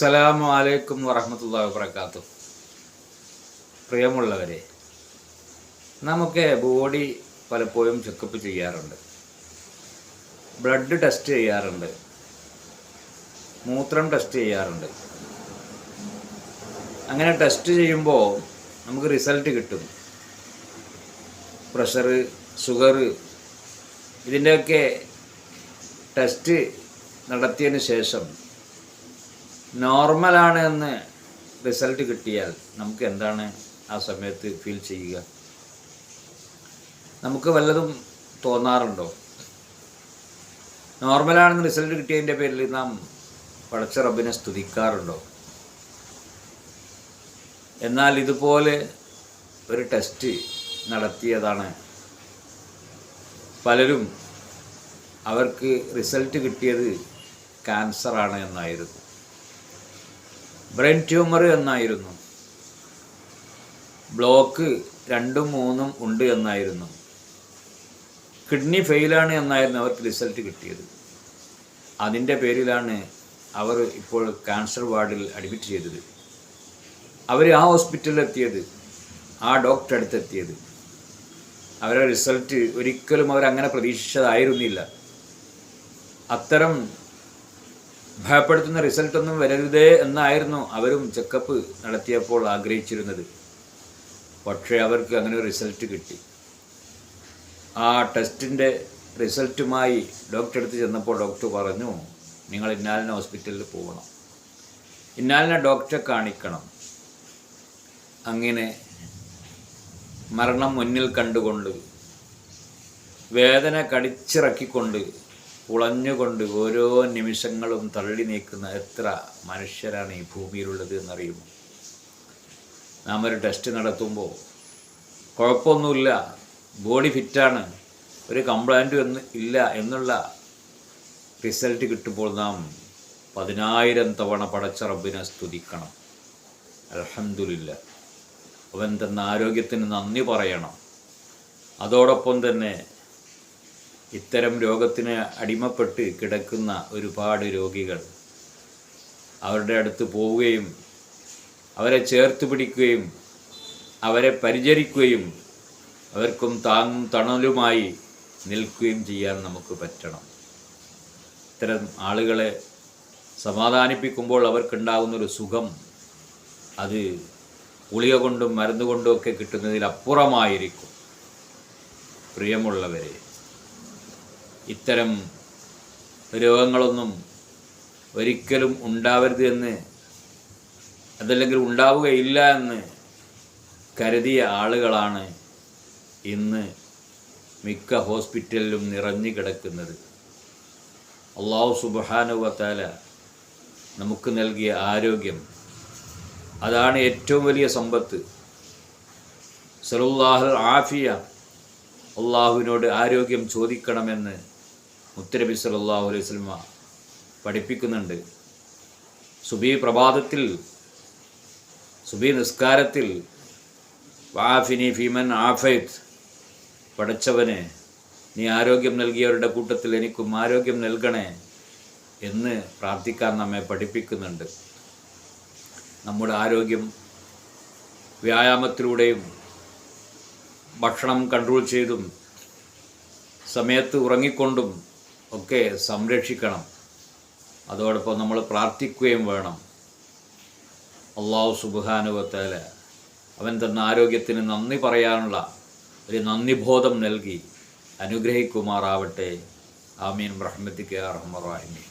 അസ്സലാമു അലൈക്കും വറഹമത്തല്ലാ വാബർക്കാത്തു പ്രിയമുള്ളവരെ നമുക്ക് ബോഡി പലപ്പോഴും ചെക്കപ്പ് ചെയ്യാറുണ്ട്. ബ്ലഡ് ടെസ്റ്റ് ചെയ്യാറുണ്ട്. മൂത്രം ടെസ്റ്റ് ചെയ്യാറുണ്ട്. അങ്ങനെ ടെസ്റ്റ് ചെയ്യുമ്പോൾ നമുക്ക് റിസൾട്ട് കിട്ടും. പ്രഷർ ഷുഗർ ഇതിന്റെയൊക്കെ ടെസ്റ്റ് നടത്തിയതിന് ശേഷം നോർമലാണ് എന്ന് റിസൾട്ട് കിട്ടിയാൽ നമുക്ക് എന്താണ് ആ സമയത്ത് ഫീൽ ചെയ്യുക? നമുക്ക് വല്ലതും തോന്നാറുണ്ടോ? നോർമലാണെന്ന് റിസൾട്ട് കിട്ടിയതിന്റെ പേരിൽ നാം പടച്ച റബ്ബിനെ സ്തുതിക്കാറുണ്ടോ? എന്നാൽ ഇതുപോലെ ഒരു ടെസ്റ്റ് നടത്തിയതാണ്. പലരും അവർക്ക് റിസൾട്ട് കിട്ടിയത് ക്യാൻസറാണ് എന്നായിരുന്നു. ബ്രെയിൻ ട്യൂമർ എന്നായിരുന്നു. ബ്ലോക്ക് രണ്ടും മൂന്നും ഉണ്ട് എന്നായിരുന്നു. കിഡ്നി ഫെയിലാണ് എന്നായിരുന്നു അവർക്ക് റിസൾട്ട് കിട്ടിയത്. അതിന്റെ പേരിലാണ് അവർ ഇപ്പോൾ ക്യാൻസർ വാർഡിൽ അഡ്മിറ്റ് ചെയ്തത്. അവർ ആ ഹോസ്പിറ്റലിലെത്തിയത് ആ ഡോക്ടറെ അടുത്തെത്തിയത് അവരുടെ റിസൾട്ട് ഒരിക്കലും അവരങ്ങനെ പ്രതീക്ഷിച്ചതായിരുന്നില്ല. അത്തരം ഭയപ്പെടുത്തുന്ന റിസൾട്ടൊന്നും വരരുതേ എന്നായിരുന്നു അവരും ചെക്കപ്പ് നടത്തിയപ്പോൾ ആഗ്രഹിച്ചിരുന്നത്. പക്ഷേ അവർക്ക് അങ്ങനെ ഒരു റിസൾട്ട് കിട്ടി. ആ ടെസ്റ്റിന്റെ റിസൾട്ടുമായി ഡോക്ടറെ അടുത്ത് ചെന്നപ്പോൾ ഡോക്ടർ പറഞ്ഞു നിങ്ങൾ ഇന്നാലിന ഹോസ്പിറ്റലിൽ പോകണം ഇന്നാലിന ഡോക്ടറെ കാണിക്കണം. അങ്ങനെ മരണം മുന്നിൽ കണ്ടുകൊണ്ട് വേദന കടിച്ചിറക്കിക്കൊണ്ട് പുളഞ്ഞുകൊണ്ട് ഓരോ നിമിഷങ്ങളും തള്ളി നീക്കുന്ന എത്ര മനുഷ്യരാണ് ഈ ഭൂമിയിലുള്ളത് എന്നറിയുമോ? നാം ഒരു ടെസ്റ്റ് നടത്തുമ്പോൾ കുഴപ്പമൊന്നുമില്ല. ബോഡി ഫിറ്റാണ്. ഒരു കംപ്ലൈന്റും എന്ന് ഇല്ല എന്നുള്ള റിസൾട്ട് കിട്ടുമ്പോൾ നാം പതിനായിരം തവണ പടച്ച റബ്ബിനെ സ്തുതിക്കണം. അലഹമില്ല അവൻ തന്ന ആരോഗ്യത്തിന് നന്ദി പറയണം. അതോടൊപ്പം തന്നെ ഇത്തരം രോഗത്തിന് അടിമപ്പെട്ട് കിടക്കുന്ന ഒരുപാട് രോഗികൾ അവരുടെ അടുത്ത് പോവുകയും അവരെ ചേർത്ത് പിടിക്കുകയും അവരെ പരിചരിക്കുകയും അവർക്കും താങ്ങും തണലുമായി നിൽക്കുകയും ചെയ്യാൻ നമുക്ക് പറ്റണം. ഇത്തരം ആളുകളെ സമാധാനിപ്പിക്കുമ്പോൾ അവർക്കുണ്ടാകുന്നൊരു സുഖം അത് ഗുളിക കൊണ്ടും മരുന്ന് കൊണ്ടും ഒക്കെ കിട്ടുന്നതിലപ്പുറമായിരിക്കും. പ്രിയമുള്ളവരെ ഇത്തരം രോഗങ്ങളൊന്നും ഒരിക്കലും ഉണ്ടാവരുത് എന്ന് അതല്ലെങ്കിൽ ഉണ്ടാവുകയില്ല എന്ന് കരുതിയ ആളുകളാണ് ഇന്ന് മിക്ക ഹോസ്പിറ്റലിലും നിറഞ്ഞു കിടക്കുന്നത്. അള്ളാഹു സുബാനുവത്താല നമുക്ക് നൽകിയ ആരോഗ്യം. അതാണ് ഏറ്റവും വലിയ സമ്പത്ത്. സലുല്ലാഹുൽ ആഫിയ അള്ളാഹുവിനോട് ആരോഗ്യം ചോദിക്കണമെന്ന് മുത്തരബി സല്ലാഹു അലൈഹി സ്വലമ പഠിപ്പിക്കുന്നുണ്ട്. സുബി പ്രഭാതത്തിൽ സുബി നിസ്കാരത്തിൽ വാഫിനി ഫിമൻ ആഫൈത്ത് പഠിച്ചവന് നീ ആരോഗ്യം നൽകിയവരുടെ കൂട്ടത്തിൽ എനിക്കും ആരോഗ്യം നൽകണേ എന്ന് പ്രാർത്ഥിക്കാൻ നമ്മെ പഠിപ്പിക്കുന്നുണ്ട്. നമ്മുടെ ആരോഗ്യം വ്യായാമത്തിലൂടെയും ഭക്ഷണം കൺട്രോൾ ചെയ്തും സമയത്ത് ഉറങ്ങിക്കൊണ്ടും ഒക്കെ സംരക്ഷിക്കണം. അതോടൊപ്പം നമ്മൾ പ്രാർത്ഥിക്കുകയും വേണം. അള്ളാഹു സുബാനുവത്തേല അവൻ തന്ന ആരോഗ്യത്തിന് നന്ദി പറയാനുള്ള ഒരു നന്ദിബോധം നൽകി അനുഗ്രഹിക്കുമാറാവട്ടെ. ആമീൻ. റഹ്മത്തിക്ക് റഹ്മറാഹിമീൻ